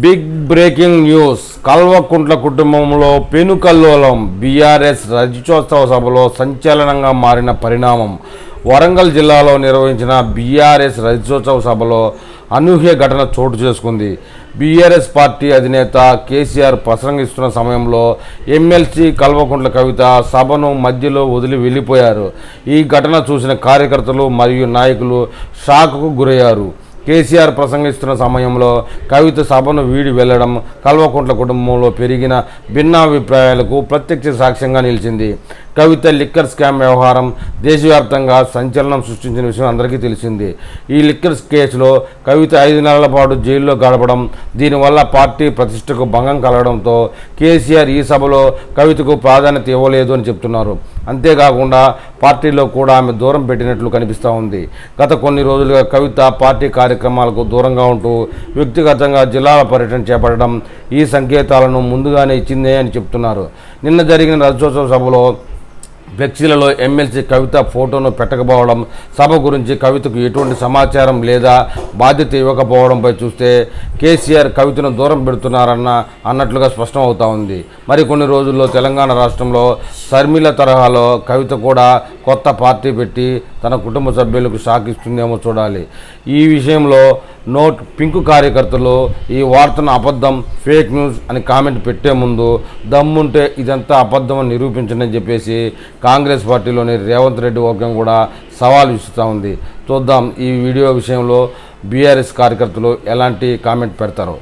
Big breaking news. Kalvakuntla కుటుంబంలో పెనుకల్లోలం. BRS రజతోత్సవ సభలో సంచలనంగా మారిన పరిణామం. వరంగల్ జిల్లాలో నిర్వహించిన బీఆర్ఎస్ రజతోత్సవ సభలో అనూహ్య ఘటన చోటు చేసుకుంది. బీఆర్ఎస్ పార్టీ అధినేత కేసీఆర్ ప్రసంగిస్తున్న సమయంలో ఎమ్మెల్సీ కల్వకుంట్ల కవిత సభను మధ్యలో వదిలి వెళ్ళిపోయారు. ఈ ఘటన చూసిన కార్యకర్తలు మరియు నాయకులు షాక్కు గురయ్యారు. కేసీఆర్ ప్రసంగిస్తున్న సమయంలో కవిత సభను వీడి వెళ్ళడం కల్వకుంట్ల కుటుంబంలో పెరిగిన భిన్నాభిప్రాయాలకు ప్రత్యక్ష సాక్ష్యంగా నిలిచింది. కవిత లిక్కర్ స్కామ్ వ్యవహారం దేశవ్యాప్తంగా సంచలనం సృష్టించిన విషయం అందరికీ తెలిసింది. ఈ లిక్కర్ కేసులో కవిత ఐదు నెలల పాటు జైల్లో గడపడం దీనివల్ల పార్టీ ప్రతిష్టకు భంగం కలగడంతో కేసీఆర్ ఈ సభలో కవితకు ప్రాధాన్యత ఇవ్వలేదు అని చెప్తున్నారు. అంతేకాకుండా పార్టీలో కూడా ఆమె దూరం పెట్టినట్లు కనిపిస్తూ ఉంది. గత కొన్ని రోజులుగా కవిత పార్టీ కార్యక్రమాలకు దూరంగా ఉంటూ వ్యక్తిగతంగా జిల్లాల పర్యటన చేపట్టడం ఈ సంకేతాలను ముందుగానే ఇచ్చిందే అని చెప్తున్నారు. నిన్న జరిగిన రజోత్సవ సభలో ఫ్లెక్సీలలో ఎమ్మెల్సీ కవిత ఫోటోను పెట్టకపోవడం సభ గురించి కవితకు ఎటువంటి సమాచారం లేదా బాధ్యత ఇవ్వకపోవడంపై చూస్తే కేసీఆర్ కవితను దూరం పెడుతున్నారన్న అన్నట్లుగా స్పష్టం అవుతా ఉంది. మరికొన్ని రోజుల్లో తెలంగాణ రాష్ట్రంలో శర్మిల తరహాలో కవిత కూడా కొత్త పార్టీ పెట్టి తన కుటుంబ సభ్యులకు షాక్ ఇస్తుందేమో చూడాలి. ఈ విషయంలో నోట్ పింక్ కార్యకర్తలు ఈ వార్తను అబద్ధం ఫేక్ న్యూస్ అని కామెంట్ పెట్టే ముందు దమ్ముంటే ఇదంతా అబద్ధం అని నిరూపించండి అని చెప్పేసి కాంగ్రెస్ పార్టీలోని రేవంత్ రెడ్డి వర్గం కూడా సవాల్ ఇస్తూ ఉంది. చూద్దాం ఈ వీడియో విషయంలో బీఆర్ఎస్ కార్యకర్తలు ఎలాంటి కామెంట్ పెడతారో.